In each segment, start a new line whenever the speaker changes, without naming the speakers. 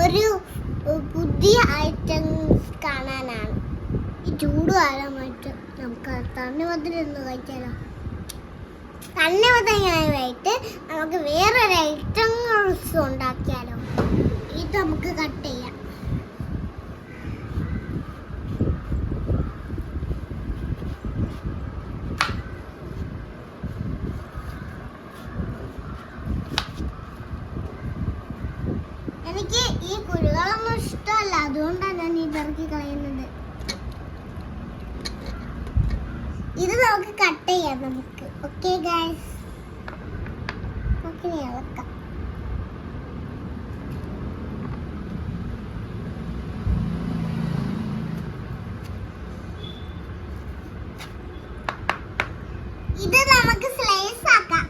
ഒരു പുതിയ ഐറ്റംസ് കാണാനാണ്. ഈ ചൂട് കാലമായിട്ട് നമുക്ക് തണ്ണിമത്തൻ ഒന്ന് കഴിച്ചാലോ മുതലായിട്ട് നമുക്ക് വേറൊരു ഐറ്റംസ് ഉണ്ടാക്കിയാലോ. ഇത് നമുക്ക് കട്ട് ചെയ്യാം എനിക്ക് ഈ കുരുകളൊന്നും ഇഷ്ടമല്ല. അതുകൊണ്ടാണ് ഞാൻ ഈ പെറുക്കി കളയുന്നത്. ഇത് നമുക്ക് കട്ട് ചെയ്യാം നമുക്ക്. ഓക്കെ ഗൈസ് നമുക്ക് ഇളക്കാം ഇത് നമുക്ക് സ്ലൈസ് ആക്കാം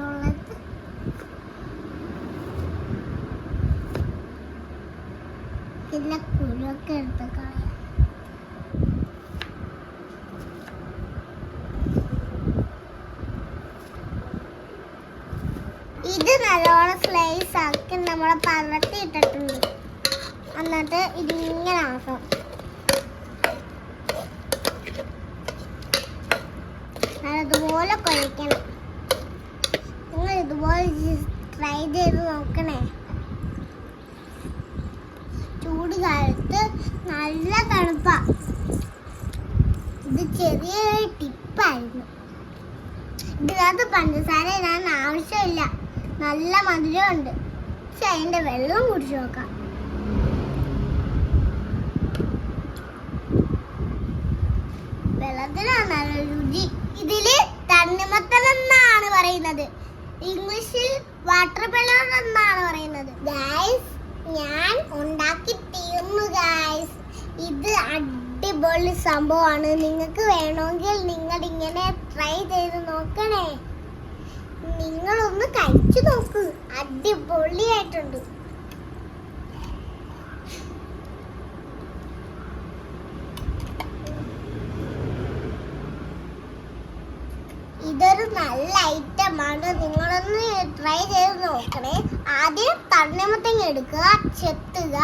ഉള്ളത് കുരുവൊക്കെ എടുത്ത് കളയാം. ഇത് നല്ലോണം സ്ലൈസ് ആക്കി നമ്മൾ പരത്തി ഇട്ടിട്ടുണ്ട്. എന്നിട്ട് ഇതിങ്ങനെ ആക്കാം അതുപോലെ കുഴക്കണം. നിങ്ങൾ ഇതുപോലെ ട്രൈ ചെയ്ത് നോക്കണേ. ചൂട് കാലത്ത് നല്ല തണുപ്പാ. ഇത് ചെറിയൊരു ടിപ്പായിരുന്നു. ഇതിനകത്ത് പഞ്ചസാര ഇടാൻ ആവശ്യമില്ല. നല്ല മധുരമുണ്ട്. പക്ഷെ അതിന്റെ വെള്ളം കുടിച്ചു നോക്കാം. വെള്ളത്തിനാണ് നല്ല രുചി. ഇതിൽ തണ്ണിമത്തൻ എന്നാണ് പറയുന്നത്. ഇംഗ്ലീഷിൽ വാട്ടർ മെലൺ എന്നാണ് പറയുന്നത്. ഗായ്സ് ഞാൻ ഉണ്ടാക്കി തീർന്നു ഗായ്സ് ഇത് അടിപൊളി സംഭവമാണ്. നിങ്ങൾക്ക് വേണമെങ്കിൽ നിങ്ങൾ ഇങ്ങനെ ട്രൈ ചെയ്ത് നോക്കണേ. നിങ്ങളൊന്ന് കഴിച്ചു നോക്ക്. അടിപൊളിയായിട്ടുണ്ട്. ഇതൊരു നല്ല ഐറ്റമാണ് നിങ്ങളൊന്ന് ട്രൈ ചെയ്ത് നോക്കണേ. ആദ്യം തണ്ണിമത്തങ്ങ എടുക്കുക ചെത്തുക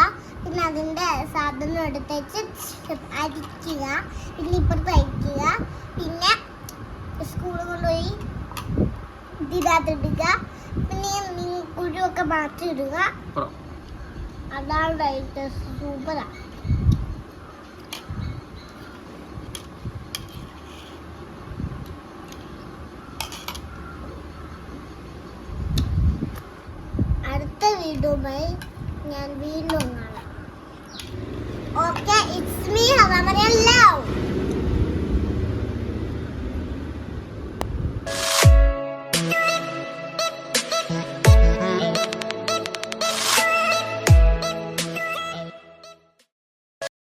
പിന്നെ അതിന്റെ സാധനം എടുത്തേച്ച് അരിക്കുക. പിന്നെ ഇപ്പുറത്ത് അരിക്കുക പിന്നെ സ്കൂളിൽ കൊണ്ടുപോയി ഇതിനകത്തിടുക. പിന്നെ കുരുവൊക്കെ മാറ്റി ഇടുക അതാണ് ഡയറ്റ് സൂപ്പറാണ് അടുത്ത ഞാൻ വീണ്ടും കാണാം. Okay, it's me, Havamare